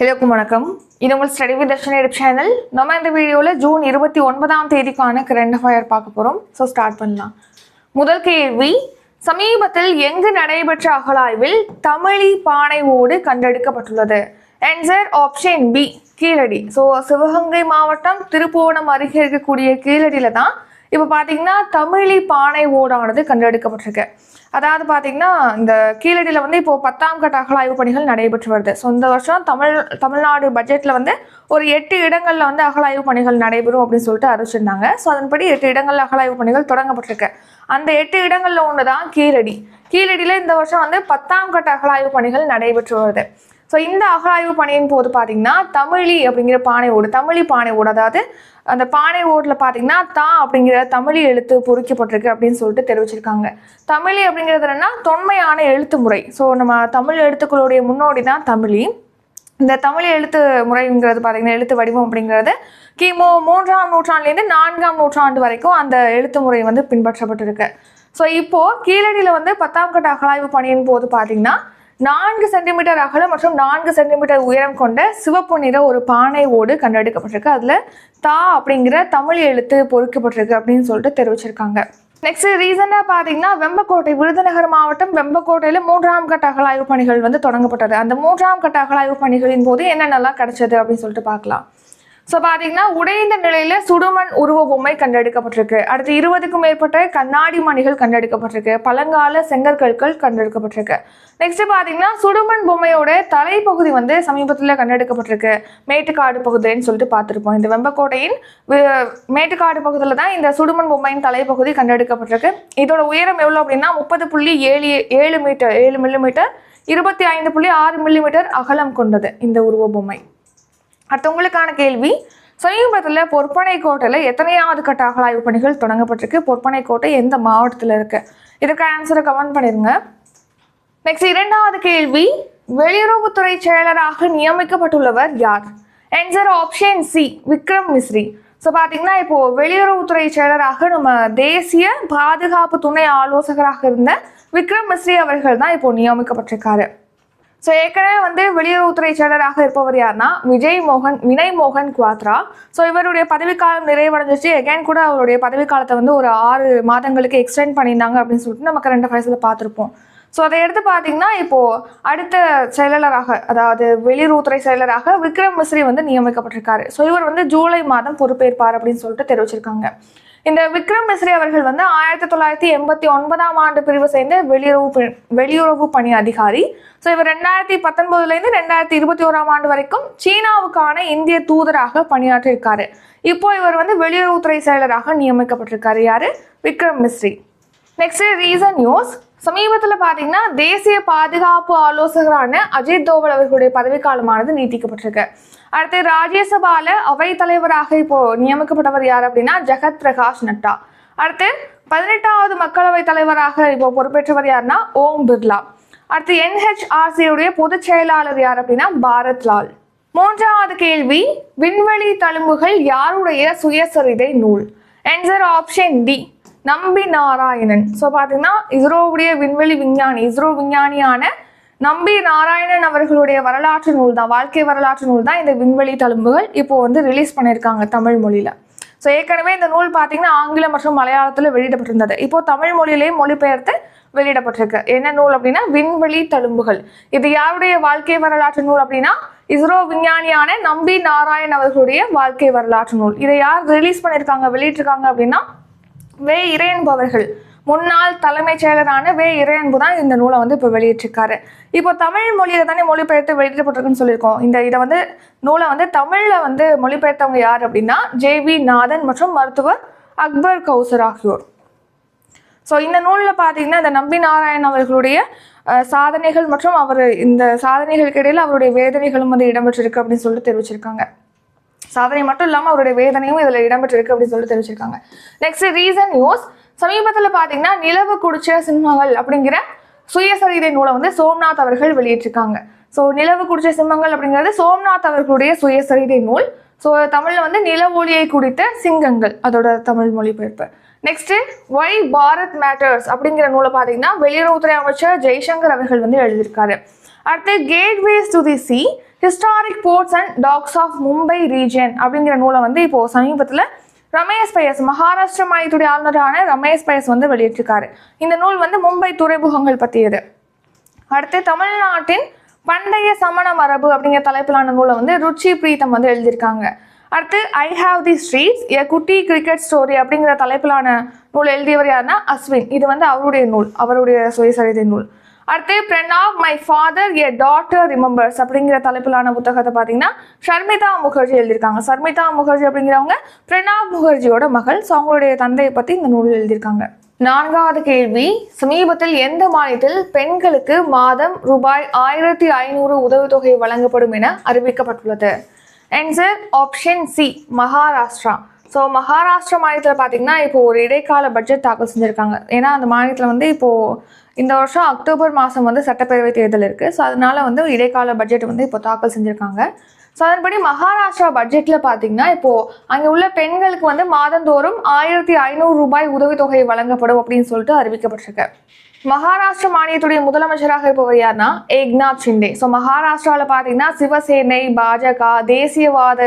எல்லாருக்கும் வணக்கம். இது உங்கள் study with Darshan edu channel. நம்ம இந்த வீடியோவில் ஜூன் இருபத்தி ஒன்பதாம் தேதிக்கான கரண்ட் அஃபயர் பார்க்க போகிறோம் ஸோ ஸ்டார்ட் பண்ணலாம். முதல் கேள்வி சமீபத்தில் எங்கு நடைபெற்ற அகழாய்வில் தமிழி பானை ஓடு கண்டெடுக்கப்பட்டுள்ளது? Answer option B Keezhadi. So Sivagangai மாவட்டம் திருப்புவனம் அருகே இருக்கக்கூடிய கீழடியில தான் இப்போ பார்த்தீங்கன்னா தமிழி பானை ஓடானது கண்டெடுக்கப்பட்டிருக்கு. அதாவது பார்த்தீங்கன்னா இந்த கீழடியில் வந்து இப்போது பத்தாம் கட்ட அகழாய்வு பணிகள் நடைபெற்று வருது. ஸோ இந்த வருஷம் தமிழ் தமிழ்நாடு பட்ஜெட்டில் வந்து ஒரு எட்டு இடங்களில் வந்து அகழாய்வு பணிகள் நடைபெறும் அப்படின்னு சொல்லிட்டு அறிவிச்சிருந்தாங்க. ஸோ அதன்படி எட்டு இடங்களில் அகலாய்வு பணிகள் தொடங்கப்பட்டிருக்கு. அந்த எட்டு இடங்களில் ஒன்று தான் கீழடி. கீழடியில் இந்த வருஷம் வந்து பத்தாம் கட்ட அகலாய்வு பணிகள் நடைபெற்று வருது. ஸோ இந்த அகழாய்வு பணியின் போது பார்த்தீங்கன்னா தமிழி அப்படிங்கிற பானை ஓடு தமிழி பானை ஓடு அதாவது அந்த பானை ஓட்டில் பார்த்தீங்கன்னா தா அப்படிங்கிற தமிழி எழுத்து பொறிக்கப்பட்டிருக்கு அப்படின்னு சொல்லிட்டு தெரிவிச்சிருக்காங்க. தமிழி அப்படிங்கிறது என்னன்னா தொன்மையான எழுத்து முறை. ஸோ நம்ம தமிழ் எழுத்துக்களுடைய முன்னோடி தான் தமிழி. இந்த தமிழ் எழுத்து முறைங்கிறது பார்த்தீங்கன்னா எழுத்து வடிவம் அப்படிங்கிறது கிமு மூன்றாம் நூற்றாண்டுலேருந்து நான்காம் நூற்றாண்டு வரைக்கும் அந்த எழுத்து முறை வந்து பின்பற்றப்பட்டிருக்கு. ஸோ இப்போது கீழடியில் வந்து பத்தாம் கட்ட அகழாய்வு பணியின் போது பார்த்தீங்கன்னா நான்கு சென்டிமீட்டர் அகலம் மற்றும் நான்கு சென்டிமீட்டர் உயரம் கொண்ட சிவப்பு நிற ஒரு பானை ஓடு கண்டெடுக்கப்பட்டிருக்கு. அதில் தா அப்படிங்கிற தமிழ் எழுத்து பொறிக்கப்பட்டிருக்கு அப்படின்னு சொல்லிட்டு தெரிவிச்சிருக்காங்க. நெக்ஸ்ட் ரீசெண்டாக பார்த்தீங்கன்னா வெம்பக்கோட்டை விருதுநகர் மாவட்டம் வெம்பக்கோட்டையில் மூன்றாம் கட்ட அகலாய்வு பணிகள் வந்து தொடங்கப்பட்டது. அந்த மூன்றாம் கட்ட அகலாய்வு பணிகளின் போது என்னென்னலாம் கிடைச்சது அப்படின்னு சொல்லிட்டு பார்க்கலாம். ஸோ பார்த்தீங்கன்னா உடைந்த நிலையில சுடுமண் உருவ பொம்மை கண்டெடுக்கப்பட்டிருக்கு. அடுத்து இருபதுக்கும் மேற்பட்ட கண்ணாடி மணிகள் கண்டெடுக்கப்பட்டிருக்கு. பழங்கால செங்கற்கற்கள் கண்டெடுக்கப்பட்டிருக்கு. நெக்ஸ்ட் பார்த்தீங்கன்னா சுடுமண் பொம்மையோட தலைப்பகுதி வந்து சமீபத்தில் கண்டெடுக்கப்பட்டிருக்கு. மேட்டுக்காடு பகுதின்னு சொல்லிட்டு பார்த்துருப்போம் இந்த வெம்பக்கோட்டையின் மேட்டுக்காடு பகுதியில் தான் இந்த சுடுமண் பொம்மையின் தலைப்பகுதி கண்டெடுக்கப்பட்டிருக்கு. இதோட உயரம் எவ்வளோ அப்படின்னா முப்பது புள்ளி ஏழு ஏழு மீட்டர் ஏழு மில்லிமீட்டர் இருபத்தி ஐந்து புள்ளி ஆறு மில்லிமீட்டர் அகலம் கொண்டது இந்த உருவ பொம்மை அடுத்தவங்களுக்கான கேள்வி சமீபத்தில் பொற்பனை கோட்டையில் எத்தனையாவது கட்ட அகலாய்வு பணிகள் தொடங்கப்பட்டிருக்கு? பொற்பனை கோட்டை எந்த மாவட்டத்தில் இருக்கு? இதுக்கு ஆன்சரை கமெண்ட் பண்ணிருங்க. நெக்ஸ்ட் இரண்டாவது கேள்வி வெளியுறவுத்துறை செயலராக நியமிக்கப்பட்டுள்ளவர் யார்? Answer option C Vikram Misri. So பார்த்தீங்கன்னா இப்போ வெளியுறவுத்துறை செயலராக நம்ம தேசிய பாதுகாப்பு துணை ஆலோசகராக இருந்த விக்ரம் மிஸ்ரி அவர்கள் தான் இப்போ நியமிக்கப்பட்டிருக்காரு. ஸோ ஏற்கனவே வந்து வெளியுறவுத்துறை செயலராக இருப்பவர் யாருன்னா விஜய் மோகன் வினய் மோகன் குவாத்ரா. ஸோ இவருடைய பதவிக்காலம் நிறைவடைஞ்சிச்சு. எகைன் கூட அவருடைய பதவிக்காலத்தை வந்து ஒரு ஆறு மாதங்களுக்கு எக்ஸ்டெண்ட் பண்ணியிருந்தாங்க அப்படின்னு சொல்லிட்டு நம்ம கரண்ட் அஃபேர்ஸில் பார்த்துருப்போம். ஸோ அதை எடுத்து பார்த்தீங்கன்னா இப்போது அடுத்த செயலாளராக அதாவது வெளியுறவுத்துறை செயலராக விக்ரம் மிஸ்ரி வந்து நியமிக்கப்பட்டிருக்காரு. ஸோ இவர் வந்து ஜூலை மாதம் பொறுப்பேற்பார் அப்படின்னு சொல்லிட்டு தெரிவிச்சிருக்காங்க. இந்த விக்ரம் மிஸ்ரி அவர்கள் வந்து ஆயிரத்தி தொள்ளாயிரத்தி எண்பத்தி ஒன்பதாம் ஆண்டு பிரிவு சேர்ந்த வெளியுறவு வெளியுறவு பணி அதிகாரி. ஸோ இவர் ரெண்டாயிரத்தி பத்தொன்பதுலேருந்து ரெண்டாயிரத்தி இருபத்தி ஓராம் ஆண்டு வரைக்கும் சீனாவுக்கான இந்திய தூதராக பணியாற்றியிருக்காரு இப்போ இவர் வந்து வெளியுறவுத்துறை செயலராக நியமிக்கப்பட்டிருக்காரு. யாரு? Vikram Misri next recent news சமீபத்தில் பார்த்தீங்கன்னா தேசிய பாதுகாப்பு ஆலோசகரான அஜித் தோவல் அவர்களுடைய பதவிக்காலமானது நீட்டிக்கப்பட்டிருக்கு. அடுத்து ராஜ்யசபால அவை தலைவராக இப்போ நியமிக்கப்பட்டவர் யார் அப்படின்னா ஜெகத் பிரகாஷ் நட்டா. அடுத்து பதினெட்டாவது மக்களவை தலைவராக இப்போ பொறுப்பேற்றவர் யாருன்னா ஓம் பிர்லா. அடுத்து என்ஹெச்ஆர்சியுடைய உடைய பொதுச் செயலாளர் யார் அப்படின்னா பாரத் லால். மூன்றாவது கேள்வி விண்வெளி தழும்புகள் யாருடைய சுயசரிதை நூல்? ஆன்சர் ஆப்ஷன் டி நம்பி நாராயணன். ஸோ பார்த்தீங்கன்னா இஸ்ரோவுடைய விண்வெளி விஞ்ஞானி இஸ்ரோ விஞ்ஞானியான நம்பி நாராயணன் அவர்களுடைய வரலாற்று நூல் தான் வாழ்க்கை வரலாற்று நூல் தான் இந்த விண்வெளி தழும்புகள் இப்போ வந்து ரிலீஸ் பண்ணியிருக்காங்க தமிழ் மொழியில். ஸோ ஏற்கனவே இந்த நூல் பார்த்தீங்கன்னா ஆங்கிலம் மற்றும் மலையாளத்தில் வெளியிடப்பட்டிருந்தது. இப்போ தமிழ் மொழியிலேயும் மொழிபெயர்த்து வெளியிடப்பட்டிருக்கு. என்ன நூல் அப்படின்னா? விண்வெளி தழும்புகள். இது யாருடைய வாழ்க்கை வரலாற்று நூல் அப்படின்னா? இஸ்ரோ விஞ்ஞானியான நம்பி நாராயண் அவர்களுடைய வாழ்க்கை வரலாற்று நூல். இதை யார் ரிலீஸ் பண்ணியிருக்காங்க வெளியிட்டிருக்காங்க அப்படின்னா வே. இறையன்பவர்கள் முன்னாள் தலைமைச் செயலரான வே. இறையன்பு தான் இந்த நூலை வந்து இப்போ வெளியிட்டிருக்காரு. இப்போ தமிழ் மொழியை தானே மொழிபெயர்த்து வெளியிடப்பட்டிருக்குன்னு சொல்லியிருக்கோம். இந்த இதை வந்து நூலை வந்து தமிழில் வந்து மொழிபெயர்த்தவங்க யார் அப்படின்னா ஜே. வி. நாதன் மற்றும் மருத்துவர் அக்பர் கௌசர் ஆகியோர். ஸோ இந்த நூலில் பார்த்தீங்கன்னா இந்த நம்பி நாராயண் அவர்களுடைய சாதனைகள் மற்றும் அவர் இந்த சாதனைகளுக்கு இடையில் அவருடைய வேதனைகளும் வந்து இடம்பெற்றிருக்கு அப்படின்னு சொல்லிட்டு தெரிவிச்சிருக்காங்க. சாதனை மட்டும் இல்லாமல் அவருடைய வேதனையும் இதில் இடம்பெற்றிருக்கு அப்படின்னு சொல்லிட்டு தெரிவிச்சிருக்காங்க. நெக்ஸ்ட் ரீசன் நியூஸ் சமீபத்தில் பார்த்தீங்கன்னா நிலவு குடிச்ச சிம்மங்கள் அப்படிங்கிற சுயசரிதை நூலை வந்து சோம்நாத் அவர்கள் வெளியிட்டிருக்காங்க. ஸோ நிலவு குடிச்ச சிம்மங்கள் அப்படிங்கிறது சோம்நாத் அவர்களுடைய சுயசரிதை நூல். ஸோ தமிழில் வந்து நில ஒளியை குடித்த சிங்கங்கள் அதோட தமிழ் மொழிபெயர்ப்பு. நெக்ஸ்ட் ஒய் பாரத் மேட்டர்ஸ் அப்படிங்கிற நூலை பார்த்தீங்கன்னா வெளியுறவுத்துறை அமைச்சர் ஜெய்சங்கர் அவர்கள் வந்து எழுதியிருக்காரு. அடுத்து gateways to the sea historic ports and docks of Mumbai region அப்படிங்கிற நூலை வந்து இப்போது சமீபத்தில் ரமேஷ் பயஸ் மகாராஷ்டிர மாநிலத்துடைய ஆளுநரான ரமேஷ் பயஸ் வந்து வெளியிட்டிருக்காரு. இந்த நூல் வந்து மும்பை துறைமுகங்கள் பற்றியது. அடுத்து தமிழ்நாட்டின் பண்டைய சமண மரபு அப்படிங்கிற தலைப்பிலான நூலை வந்து ருச்சி பிரீத்தம் வந்து எழுதியிருக்காங்க. அடுத்து ஐ ஹாவ் தி ஸ்ட்ரீட்ஸ் எ குட்டி கிரிக்கெட் ஸ்டோரி அப்படிங்கிற தலைப்பிலான நூல் எழுதியவர் யாருன்னா அஸ்வின். இது வந்து அவருடைய நூல் அவருடைய சுயசரிதை நூல். அடுத்து Pranab my father a daughter remembers அப்படிங்கிற தலைப்பிலான புத்தகத்தை பார்த்தீங்கன்னா ஷர்மிதா முகர்ஜி எழுதியிருக்காங்க. ஷர்மிதா முகர்ஜி அப்படிங்கிறவங்க பிரணாப் முகர்ஜியோட மகள். ஸோ அவங்களுடைய தந்தையை பற்றி இந்த நூல் எழுதியிருக்காங்க. நான்காவது கேள்வி சமீபத்தில் எந்த மாநிலத்தில் பெண்களுக்கு மாதம் ரூபாய் ஆயிரத்தி ஐநூறு உதவித்தொகை வழங்கப்படும் என அறிவிக்கப்பட்டுள்ளது? Answer option C Maharashtra. So Maharashtra மாநிலத்தில் பார்த்தீங்கன்னா இப்போ ஒரு இடைக்கால பட்ஜெட் தாக்கல் செஞ்சுருக்காங்க. ஏன்னா அந்த மாநிலத்தில் வந்து இப்போது இந்த வருஷம் அக்டோபர் மாதம் வந்து சட்டப்பேரவை தேர்தல் இருக்குது ஸோ அதனால வந்து இடைக்கால பட்ஜெட் வந்து இப்போ தாக்கல் செஞ்சுருக்காங்க. ஸோ அதன்படி மகாராஷ்டிரா பட்ஜெட்டில் பார்த்தீங்கன்னா இப்போது அங்கே உள்ள பெண்களுக்கு வந்து மாதந்தோறும் ஆயிரத்தி ஐநூறு ரூபாய் உதவித்தொகை வழங்கப்படும் அப்படின்னு சொல்லிட்டு அறிவிக்கப்பட்டிருக்கு. மகாராஷ்டிர மாநிலத்துடைய முதலமைச்சராக இருப்பவர் யாருன்னா ஏக்நாத் ஷிண்டே. ஸோ மகாராஷ்டிராவில் பார்த்தீங்கன்னா சிவசேனை பாஜக தேசியவாத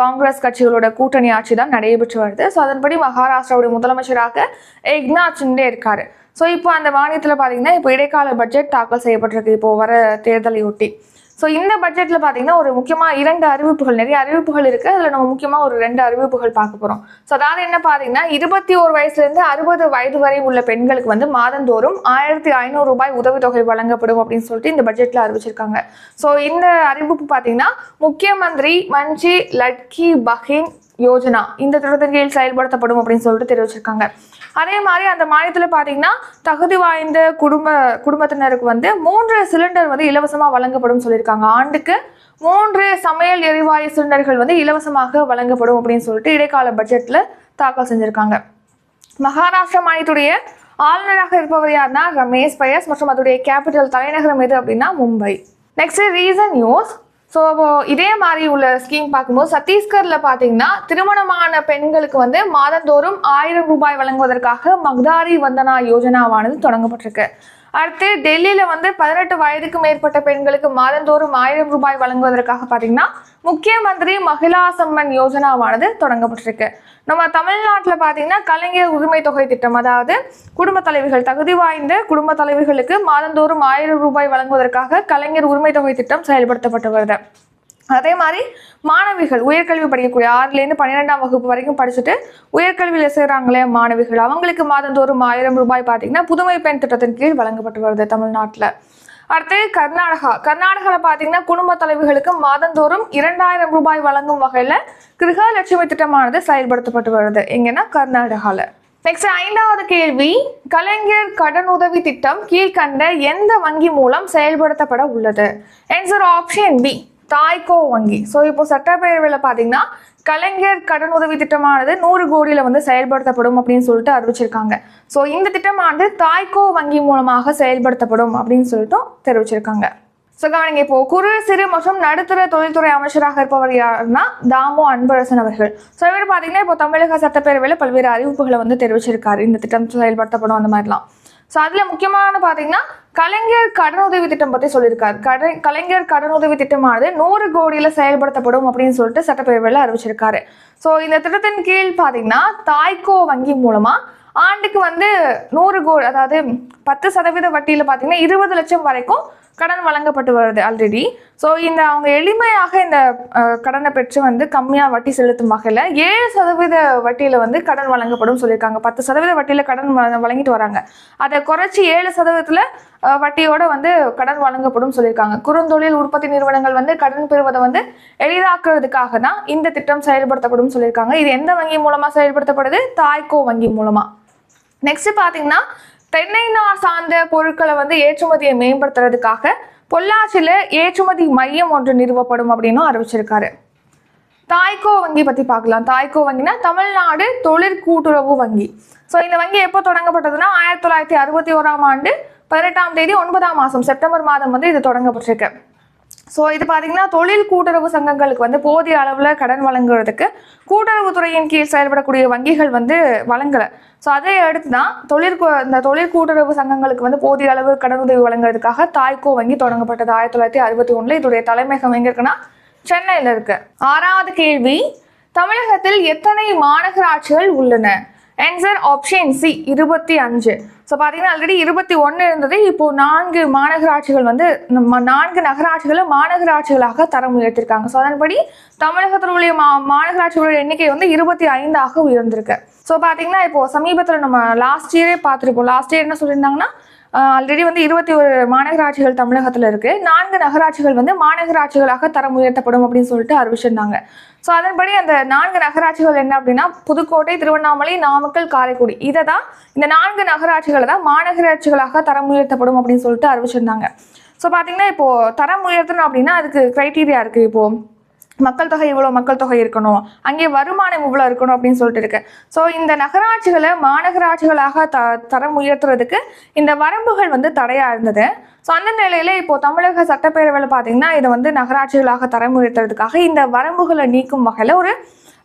காங்கிரஸ் கட்சிகளோட கூட்டணி ஆட்சி தான் நடைபெற்று வருது. ஸோ அதன்படி மகாராஷ்டிராவுடைய முதலமைச்சராக ஏக்நாத் ஷிண்டே இருக்காரு. ஸோ இப்போ அந்த மாநிலத்தில் பார்த்தீங்கன்னா இப்போ இடைக்கால பட்ஜெட் தாக்கல் செய்யப்பட்டிருக்கு. இப்போ வர தேர்தலையொட்டி. ஸோ இந்த பட்ஜெட்டில் பார்த்தீங்கன்னா ஒரு முக்கியமாக இரண்டு அறிவிப்புகள் நிறைய அறிவிப்புகள் இருக்குது அதில் நம்ம முக்கியமாக ஒரு ரெண்டு அறிவிப்புகள் பார்க்க போகிறோம் ஸோ அதாவது என்ன பார்த்தீங்கன்னா இருபத்தி ஒரு வயசுலேருந்து அறுபது வயது வரை உள்ள பெண்களுக்கு வந்து மாதந்தோறும் ஆயிரத்தி ஐநூறு ரூபாய் உதவித்தொகை வழங்கப்படும் அப்படின்னு சொல்லிட்டு இந்த பட்ஜெட்டில் அறிவிச்சிருக்காங்க. ஸோ இந்த அறிவிப்பு பார்த்தீங்கன்னா முக்கியமந்திரி மஞ்சி லட்கி பஹின் யோஜனா. இந்த திட்டத்தின் கீழ் செயல்படுத்தப்படும் அப்படின்னு சொல்லிட்டு தெரிவிச்சிருக்காங்க. அதே மாதிரி அந்த மாநிலத்தில் பார்த்தீங்கன்னா தகுதி வாய்ந்த குடும்ப குடும்பத்தினருக்கு வந்து மூன்று சிலிண்டர் வந்து இலவசமாக வழங்கப்படும் சொல்லியிருக்காங்க. ஆண்டுக்கு மூன்று சமையல் எரிவாயு சிலிண்டர்கள் வந்து இலவசமாக வழங்கப்படும் அப்படின்னு சொல்லிட்டு இடைக்கால பட்ஜெட்டில் தாக்கல் செஞ்சுருக்காங்க. மகாராஷ்டிரா மாநிலத்துடைய ஆளுநராக இருப்பவர் யாருன்னா ரமேஷ் பயஸ் மற்றும் அதோடைய கேபிட்டல் தலைநகரம் எது அப்படின்னா Mumbai. Next recent news so இதே மாதிரி உள்ள ஸ்கீம் பார்க்கும்போது சத்தீஸ்கரில் பார்த்தீங்கன்னா திருமணமான பெண்களுக்கு வந்து மாதந்தோறும் ஆயிரம் ரூபாய் வழங்குவதற்காக மக்தாரி வந்தனா யோஜனாவானது தொடங்கப்பட்டிருக்கு. அடுத்து டெல்லியில் வந்து பதினெட்டு வயதுக்கு மேற்பட்ட பெண்களுக்கு மாதந்தோறும் ஆயிரம் ரூபாய் வழங்குவதற்காக பார்த்தீங்கன்னா முக்கிய மந்திரி மகிழா சம்மன் யோஜனாவானது தொடங்கப்பட்டிருக்கு. நம்ம தமிழ்நாட்டில் பார்த்தீங்கன்னா கலைஞர் உரிமை தொகை திட்டம் அதாவது குடும்ப தலைவிகள் தகுதி வாய்ந்த குடும்ப தலைவிகளுக்கு மாதந்தோறும் ஆயிரம் ரூபாய் வழங்குவதற்காக கலைஞர் உரிமை தொகை திட்டம் செயல்படுத்தப்பட்டு வருது. அதே மாதிரி மாணவிகள் உயர்கல்வி படிக்கக்கூடிய ஆறுலேருந்து பன்னிரெண்டாம் வகுப்பு வரைக்கும் படிச்சுட்டு உயர்கல்வியில் சேர்றாங்களே மாணவிகள். அவங்களுக்கு மாதந்தோறும் ஆயிரம் ரூபாய் பார்த்தீங்கன்னா புதுமை பெண் திட்டத்தின் கீழ் வழங்கப்பட்டு வருது தமிழ்நாட்டில். அடுத்து கர்நாடகா. கர்நாடகாவில் பார்த்தீங்கன்னா குடும்ப தலைவிகளுக்கு மாதந்தோறும் இரண்டாயிரம் ரூபாய் வழங்கும் வகையில் கிருஹலட்சுமி திட்டமானது செயல்படுத்தப்பட்டு வருது. எங்கன்னா கர்நாடகாவில் நெக்ஸ்ட் ஐந்தாவது கேள்வி. கலைஞர் கடன் உதவி திட்டம் கீழ்கண்ட எந்த வங்கி மூலம் செயல்படுத்தப்பட உள்ளது? ஆன்சர் ஆப்ஷன் பி தாய்கோ வங்கி. ஸோ இப்போ சட்டப்பேரவையில் பார்த்தீங்கன்னா கலைஞர் கடன் உதவி திட்டமானது நூறு கோடியில் வந்து செயல்படுத்தப்படும் அப்படின்னு சொல்லிட்டு அறிவிச்சிருக்காங்க. ஸோ இந்த திட்டமானது தாய்கோ வங்கி மூலமாக செயல்படுத்தப்படும் அப்படின்னு சொல்லிட்டு தெரிவிச்சிருக்காங்க. ஸோ கவனிங்க இப்போ குறு சிறு மற்றும் நடுத்தர தொழில்துறை அமைச்சராக இருப்பவர் யாருன்னா தாமோ அன்பரசன் அவர்கள். ஸோ இவர் பார்த்தீங்கன்னா இப்போ தமிழக சட்டப்பேரவையில் பல்வேறு அறிவிப்புகளை வந்து தெரிவிச்சிருக்காரு. இந்த திட்டம் செயல்படுத்தப்படும் அந்த மாதிரிலாம். ஸோ அதில் முக்கியமான பார்த்தீங்கன்னா கலைஞர் கடனுதவி திட்டம் பற்றி சொல்லியிருக்காரு. கடை கலைஞர் கடனுதவி திட்டமானது நூறு கோடியில் செயல்படுத்தப்படும் அப்படின்னு சொல்லிட்டு சட்டப்பேரவையில் அறிவிச்சிருக்காரு. ஸோ இந்த திட்டத்தின் கீழ் பார்த்தீங்கன்னா தாய்கோ வங்கி மூலமாக ஆண்டுக்கு வந்து நூறு கோடி அதாவது பத்து சதவீத வட்டியில் பார்த்தீங்கன்னா இருபது லட்சம் வரைக்கும் கடன் வழங்கப்பட்டு வருது ஆல்ரெடி ஸோ இந்த அவங்க எளிமையாக இந்த கடனை பெற்று வந்து கம்மியாக வட்டி செலுத்தும் வகையில் ஏழு சதவீத வட்டியில் வந்து கடன் வழங்கப்படும் சொல்லியிருக்காங்க. பத்து சதவீத வட்டியில் கடன் வழங்கிட்டு வராங்க. அதை குறைச்சி ஏழு சதவீதத்தில் வட்டியோட வந்து கடன் வழங்கப்படும் சொல்லியிருக்காங்க. குறுந்தொழில் உற்பத்தி நிறுவனங்கள் வந்து கடன் பெறுவதை வந்து எளிதாக்குறதுக்காக தான் இந்த திட்டம் செயல்படுத்தப்படும் சொல்லியிருக்காங்க. இது எந்த வங்கி மூலமாக செயல்படுத்தப்படுது? தாய்கோ வங்கி மூலமாக நெக்ஸ்ட் பார்த்தீங்கன்னா தென்னை நார் சார்ந்த பொருட்களை வந்து ஏற்றுமதியை மேம்படுத்துறதுக்காக பொள்ளாச்சியில் ஏற்றுமதி மையம் ஒன்று நிறுவப்படும் அப்படின்னு அறிவிச்சிருக்காரு. தாய்கோ வங்கி பற்றி பார்க்கலாம். தாய்கோ வங்கினா தமிழ்நாடு தொழிற்கூட்டுறவு வங்கி. ஸோ இந்த வங்கி எப்போ தொடங்கப்பட்டதுன்னா ஆயிரத்தி தொள்ளாயிரத்தி அறுபத்தி ஓராம் ஆண்டு பதினெட்டாம் தேதி ஒன்பதாம் மாதம். செப்டம்பர் மாதம் வந்து இது தொடங்கப்பட்டிருக்கு. ஸோ இது பார்த்தீங்கன்னா தொழில் கூட்டுறவு சங்கங்களுக்கு வந்து போதிய அளவில் கடன் வழங்குறதுக்கு கூட்டுறவுத்துறையின் கீழ் செயல்படக்கூடிய வங்கிகள் வந்து வழங்கலை. ஸோ அதை அடுத்து தான் தொழில் இந்த தொழில் கூட்டுறவு சங்கங்களுக்கு வந்து போதிய அளவு கடனுதவி வழங்குறதுக்காக தாய்கோ வங்கி தொடங்கப்பட்டது ஆயிரத்தி தொள்ளாயிரத்தி அறுபத்தி ஒன்றில் இதோடைய தலைமையகம் எங்கே இருக்குன்னா சென்னையில் இருக்குது ஆறாவது கேள்வி தமிழகத்தில் எத்தனை மாநகராட்சிகள் உள்ளன? ஆன்சர் ஆப்ஷன் சி இருபத்தி அஞ்சு. ஸோ பார்த்தீங்கன்னா ஆல்ரெடி இருபத்தி ஒன்று இருந்தது. இப்போ நான்கு மாநகராட்சிகள் வந்து நம்ம நான்கு நகராட்சிகளை மாநகராட்சிகளாக தரம் உயர்த்திருக்காங்க ஸோ அதன்படி தமிழகத்தில் உள்ள மா மாநகராட்சிகளோட எண்ணிக்கை வந்து இருபத்தி ஐந்தாக உயர்ந்திருக்கு. ஸோ பார்த்தீங்கன்னா இப்போ சமீபத்தில் நம்ம லாஸ்ட் இயரே பார்த்துருப்போம். லாஸ்ட் இயர் என்ன சொல்லியிருந்தாங்கன்னா ஆல்ரெடி வந்து இருபத்தி ஒரு மாநகராட்சிகள் தமிழகத்தில் இருக்கு. நான்கு நகராட்சிகள் வந்து மாநகராட்சிகளாக தரம் உயர்த்தப்படும் அப்படின்னு சொல்லிட்டு அறிவிச்சிருந்தாங்க. ஸோ அதன்படி அந்த நான்கு நகராட்சிகள் என்ன அப்படின்னா புதுக்கோட்டை திருவண்ணாமலை நாமக்கல் காரைக்குடி. இதை தான் இந்த நான்கு நகராட்சிகளை தான் மாநகராட்சிகளாக தரம் உயர்த்தப்படும் அப்படின்னு சொல்லிட்டு அறிவிச்சிருந்தாங்க. ஸோ பார்த்தீங்கன்னா இப்போ தரம் உயர்த்தணும் அப்படின்னா அதுக்கு க்ரைட்டீரியா இருக்கு இப்போ. மக்கள் தொகை இவ்வளோ மக்கள் தொகை இருக்கணும்? அங்கே வருமானம் இவ்வளோ இருக்கணும் அப்படின்னு சொல்லிட்டு இருக்கு. ஸோ இந்த நகராட்சிகளை மாநகராட்சிகளாக த தரம் உயர்த்துறதுக்கு இந்த வரம்புகள் வந்து தடையாக இருந்தது. ஸோ அந்த நிலையில் இப்போ தமிழக சட்டப்பேரவையில் பார்த்தீங்கன்னா இதை வந்து நகராட்சிகளாக தரம் உயர்த்துறதுக்காக இந்த வரம்புகளை நீக்கும் வகையில் ஒரு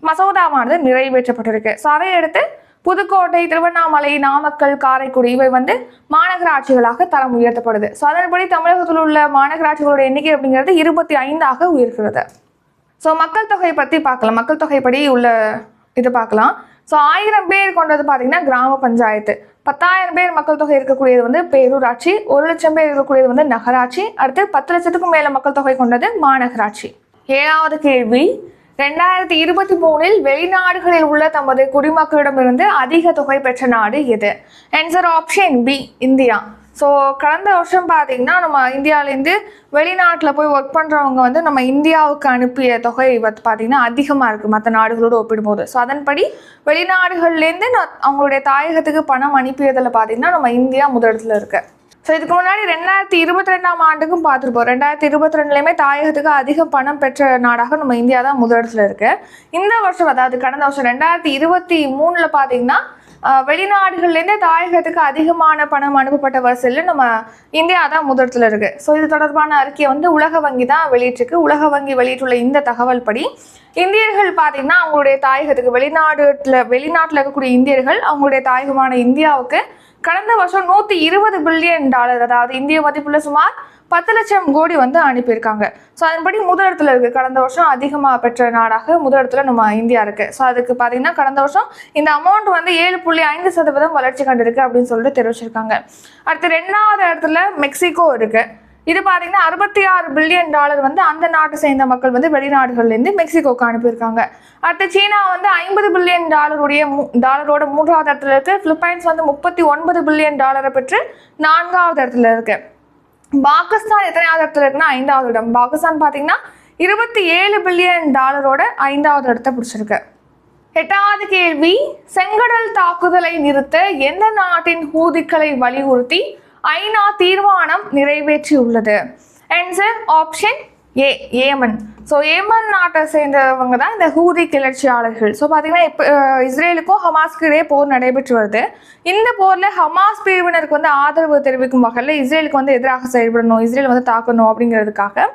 மசோதாவானது நிறைவேற்றப்பட்டிருக்கு. ஸோ அதை அடுத்து புதுக்கோட்டை திருவண்ணாமலை நாமக்கல் காரைக்குடி இவை வந்து மாநகராட்சிகளாக தரம் உயர்த்தப்படுது. ஸோ அதன்படி தமிழகத்தில் உள்ள மாநகராட்சிகளோட எண்ணிக்கை அப்படிங்கிறது இருபத்தி ஐந்தாக உயர்கிறது. ஸோ மக்கள் தொகையை பற்றி பார்க்கலாம். மக்கள் தொகைப்படி உள்ள இது பார்க்கலாம். ஸோ ஆயிரம் பேர் கொண்டது பார்த்தீங்கன்னா கிராம பஞ்சாயத்து. பத்தாயிரம் பேர் மக்கள் தொகை இருக்கக்கூடியது வந்து பேரூராட்சி ஒரு லட்சம் பேர் இருக்கக்கூடியது வந்து நகராட்சி அடுத்து பத்து லட்சத்துக்கும் மேலே மக்கள் தொகை கொண்டது மாநகராட்சி. ஏழாவது கேள்வி. ரெண்டாயிரத்தி இருபத்தி மூணில் வெளிநாடுகளில் உள்ள தமது குடிமக்களிடமிருந்து அதிக தொகை பெற்ற நாடு எது? Answer option B India. So கடந்த வருஷம் பார்த்தீங்கன்னா நம்ம இந்தியாவிலேருந்து வெளிநாட்டில் போய் ஒர்க் பண்ணுறவங்க வந்து நம்ம இந்தியாவுக்கு அனுப்பிய தொகை வந்து பார்த்தீங்கன்னா அதிகமாக இருக்குது மற்ற நாடுகளோடு ஒப்பிடும்போது. ஸோ அதன்படி வெளிநாடுகள்லேருந்து நான் அவங்களுடைய தாயகத்துக்கு பணம் அனுப்பியதில் பார்த்தீங்கன்னா நம்ம இந்தியா முதலிடத்தில் இருக்கு. ஸோ இதுக்கு முன்னாடி ரெண்டாயிரத்தி இருபத்தி ரெண்டாம் ஆண்டுக்கும் பார்த்துருப்போம் ரெண்டாயிரத்தி இருபத்தி ரெண்டுலேயுமே தாயகத்துக்கு அதிக பணம் பெற்ற நாடாக நம்ம இந்தியா தான் முதலிடத்தில் இருக்குது இந்த வருஷம் அதாவது கடந்த வருஷம் ரெண்டாயிரத்தி இருபத்தி மூணில் பார்த்தீங்கன்னா வெளிநாடுகள்லேருந்து தாயகத்துக்கு அதிகமான பணம் அனுப்பப்பட்ட வரிசையில் நம்ம இந்தியா தான் முதலிடத்துல இருக்கு. ஸோ இது தொடர்பான அறிக்கையை வந்து உலக வங்கி தான் வெளியிட்டிருக்கு. உலக வங்கி வெளியிட்டுள்ள இந்த தகவல் படி இந்தியர்கள் பார்த்தீங்கன்னா அவங்களுடைய தாயகத்துக்கு வெளிநாடுல வெளிநாட்டில் இருக்கக்கூடிய இந்தியர்கள் அவங்களுடைய தாயகமான இந்தியாவுக்கு கடந்த வருஷம் நூற்றி இருபது பில்லியன் டாலர் அதாவது இந்திய மதிப்புள்ள சுமார் பத்து லட்சம் கோடி வந்து அனுப்பியிருக்காங்க. ஸோ அதன்படி முதலிடத்துல இருக்குது கடந்த வருஷம் அதிகமாக பெற்ற நாடாக முதலிடத்துல நம்ம இந்தியா இருக்குது ஸோ அதுக்கு பார்த்தீங்கன்னா கடந்த வருஷம் இந்த அமௌண்ட் வந்து ஏழு புள்ளி ஐந்து சதவீதம் வளர்ச்சி கண்டிருக்கு அப்படின்னு சொல்லிட்டு தெரிவிச்சிருக்காங்க. அடுத்து ரெண்டாவது இடத்துல மெக்சிகோ இருக்குது இது பார்த்தீங்கன்னா அறுபத்தி ஆறு பில்லியன் டாலர் வந்து அந்த நாட்டை சேர்ந்த மக்கள் வந்து வெளிநாடுகள்லேருந்து மெக்சிகோக்கு அனுப்பியிருக்காங்க. அடுத்து சீனா வந்து ஐம்பது பில்லியன் டாலருடைய டாலரோட மூன்றாவது இடத்துல இருக்குது ஃபிலிப்பைன்ஸ் வந்து முப்பத்தி ஒன்பது பில்லியன் டாலரை பெற்று நான்காவது இடத்துல இருக்குது பாகிஸ்தான் எத்தனையாவது இடத்துல இருக்குன்னா ஐந்தாவது இடம். பாகிஸ்தான் பார்த்தீங்கன்னா இருபத்தி ஏழு பில்லியன் டாலரோட ஐந்தாவது இடத்த பிடிச்சிருக்கு. எட்டாவது கேள்வி செங்கடல் தாக்குதலை நிறுத்த எந்த நாட்டின் ஹூதிக்களை வலியுறுத்தி ஐநா தீர்மானம் நிறைவேற்றியுள்ளது? Answer option A Yemen. So Yemen நாட்டை சேர்ந்தவங்க தான் இந்த ஹூதி கிளர்ச்சியாளர்கள். ஸோ பார்த்தீங்கன்னா இப்போ இஸ்ரேலுக்கும் ஹமாஸ்க்கு இடையே போர் நடைபெற்று வருது. இந்த போரில் ஹமாஸ் பிரிவினருக்கு வந்து ஆதரவு தெரிவிக்கும் வகையில் இஸ்ரேலுக்கு வந்து எதிராக செயல்படணும் இஸ்ரேல் வந்து தாக்கணும் அப்படிங்கிறதுக்காக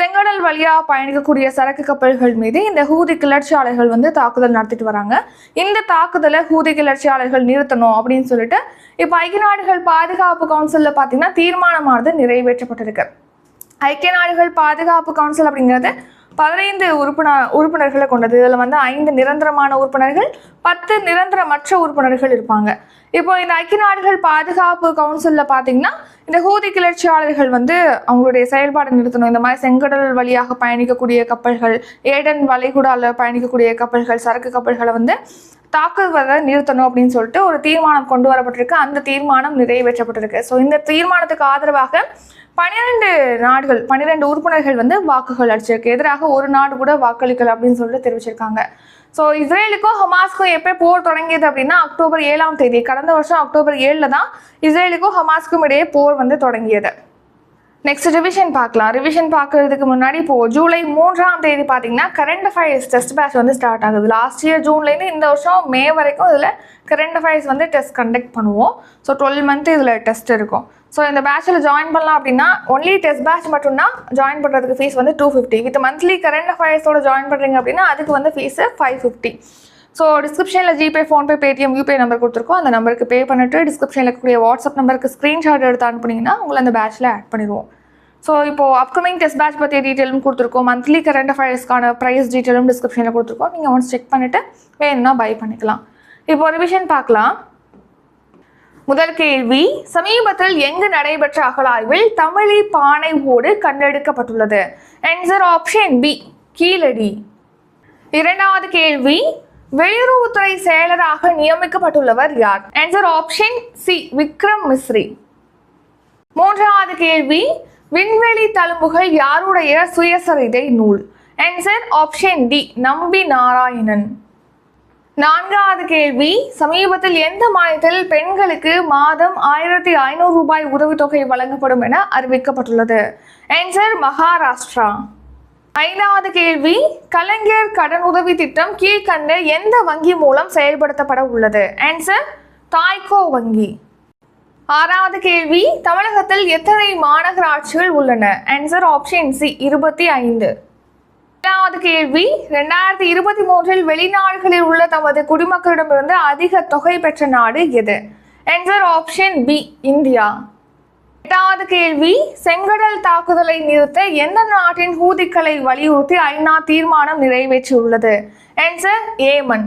செங்கடல் வழியாக பயணிக்கக்கூடிய சரக்கு கப்பல்கள் மீது இந்த ஹூதி கிளர்ச்சியாளர்கள் வந்து தாக்குதல் நடத்திட்டு வராங்க. இந்த தாக்குதலை ஹூதி கிளர்ச்சியாளர்கள் நிறுத்தணும் அப்படின்னு சொல்லிட்டு இப்போ ஐக்கிய நாடுகள் பாதுகாப்பு கவுன்சிலில் பார்த்தீங்கன்னா தீர்மானமானது நிறைவேற்றப்பட்டிருக்கு. ஐக்கிய நாடுகள் பாதுகாப்பு கவுன்சில் அப்படிங்கிறது பதினைந்து உறுப்பினர் உறுப்பினர்களை கொண்டது. இதில் வந்து ஐந்து நிரந்தரமான உறுப்பினர்கள் பத்து நிரந்தரமற்ற உறுப்பினர்கள் இருப்பாங்க. இப்போ இந்த ஐக்கிய நாடுகள் பாதுகாப்பு கவுன்சிலில் பார்த்தீங்கன்னா இந்த ஹூதி கிளர்ச்சியாளர்கள் வந்து அவங்களுடைய செயல்பாடு நிறுத்தணும். இந்த மாதிரி செங்கடல் வழியாக பயணிக்கக்கூடிய கப்பல்கள் ஏடன் வளைகுடாவில் பயணிக்கக்கூடிய கப்பல்கள் சரக்கு கப்பல்களை வந்து தாக்குவதை நிறுத்தணும் அப்படின்னு சொல்லிட்டு ஒரு தீர்மானம் கொண்டு வரப்பட்டிருக்கு. அந்த தீர்மானம் நிறைவேற்றப்பட்டிருக்கு. ஸோ இந்த தீர்மானத்துக்கு ஆதரவாக பன்னிரெண்டு நாடுகள் பன்னிரெண்டு உறுப்பினர்கள் வந்து வாக்குகள் அடிச்சிருக்கு. எதிராக ஒரு நாடு கூட வாக்களிக்கல அப்படின்னு சொல்லிட்டு தெரிவிச்சிருக்காங்க. ஸோ இஸ்ரேலுக்கும் ஹமாஸ்க்கும் எப்போ போர் தொடங்கியது அப்படின்னா அக்டோபர் ஏழாம் தேதி. கடந்த வருஷம் அக்டோபர் ஏழில் தான் இஸ்ரேலுக்கும் ஹமாஸ்க்கும் இடையே போர் வந்து தொடங்கியது. நெக்ஸ்ட் ரிவிஷன் பார்க்கலாம். ரிவிஷன் பார்க்கறதுக்கு முன்னாடி இப்போ ஜூலை மூன்றாம் தேதி பார்த்தீங்கன்னா கரண்ட் அஃபேர்ஸ் டெஸ்ட் பேட்ச் வந்து ஸ்டார்ட் ஆகுது. லாஸ்ட் இயர் ஜூன்லேருந்து இந்த வருஷம் மே வரைக்கும் இதில் கரண்ட் அஃபேர்ஸ் வந்து டெஸ்ட் கண்டக்ட் பண்ணுவோம். ஸோ டுவெல் மந்த் இதில் டெஸ்ட் இருக்கும். ஸோ இந்த பேட்சில் ஜாயின் பண்ணலாம் அப்படின்னா ஒன்லி டெஸ்ட் பேட்ச் மட்டும்தான் ஜாயின் பண்ணுறதுக்கு ஃபீஸ் வந்து two fifty with monthly current அஃபேர்ஸோட join பண்ணுறீங்க அப்படின்னா அதுக்கு வந்து ஃபீஸு ஃபைவ் ஃபிஃப்டி ஸோ டிஸ்கிரிப்ஷனில் GPay PhonePe Paytm UPI number கொடுத்துருக்கோம். அந்த நம்பருக்கு பே பண்ணிட்டு டிஸ்கிரிப்ஷனில் இருக்கக்கூடிய வாட்ஸ்அப் நம்பருக்கு ஸ்க்ரீன்ஷாட் எடுத்து அனுப்புனீங்கன்னா உங்களை அந்த பேட்சில் ஆட் பண்ணிடுவோம். ஸோ இப்போ அப்கமிங் டெஸ்ட் பேட்ச் பற்றிய டீட்டெயிலும் கொடுத்துருக்கோம். மந்த்லி கரண்ட் அஃபேர்ஸ்க்கான ப்ரைஸ் டீட்டெயிலும் டிஸ்கிரிப்ஷனில் கொடுத்துருக்கோம். நீங்கள் ஒன்ஸ் செக் பண்ணிவிட்டு வேணும்னா பை பண்ணிக்கலாம். இப்போ ரிவிஷன் பார்க்கலாம். முதல் கேள்வி சமீபத்தில் எங்கு நடைபெற்ற அகலாய்வில் தமிழி பானை ஓடு கண்டெடுக்கப்பட்டுள்ளது? Answer option B Keezhadi. இரண்டாவது கேள்வி வெளியுறவுத்துறை செயலராக நியமிக்கப்பட்டுள்ளவர் யார்? Answer option C Vikram Misri. மூன்றாவது கேள்வி விண்வெளி தழும்புகள் யாருடைய சுயசரிதை நூல்? ஆன்சர் ஆப்ஷன் டி நம்பி நாராயணன். நான்காவது கேள்வி சமீபத்தில் எந்த மாநிலத்தில் பெண்களுக்கு மாதம் ஆயிரத்தி ஐநூறு ரூபாய் உதவித்தொகை வழங்கப்படும் என அறிவிக்கப்பட்டுள்ளது? ஆன்சர் மகாராஷ்டிரா. ஐந்தாவது கேள்வி கலைஞர் கடன் உதவி திட்டம் கீழ்கண்ட எந்த வங்கி மூலம் செயல்படுத்தப்பட உள்ளது? ஆன்சர் தாய்கோ வங்கி. ஆறாவது கேள்வி தமிழகத்தில் எத்தனை மாநகராட்சிகள் உள்ளன? ஆன்சர் ஆப்ஷன் சி இருபத்தி ஐந்து. ஏழாவது கேள்வி ரெண்டாயிரத்தி இருபத்தி மூன்றில் வெளிநாடுகளில் உள்ள தமது குடிமக்களிடமிருந்து அதிக தொகை பெற்ற நாடு எது? Answer option B India. எட்டாவது கேள்வி செங்கடல் தாக்குதலை நிறுத்த எந்த நாட்டின் ஹூதிக்களை வலியுறுத்தி ஐநா தீர்மானம் நிறைவேற்றியுள்ளது? Answer Yemen.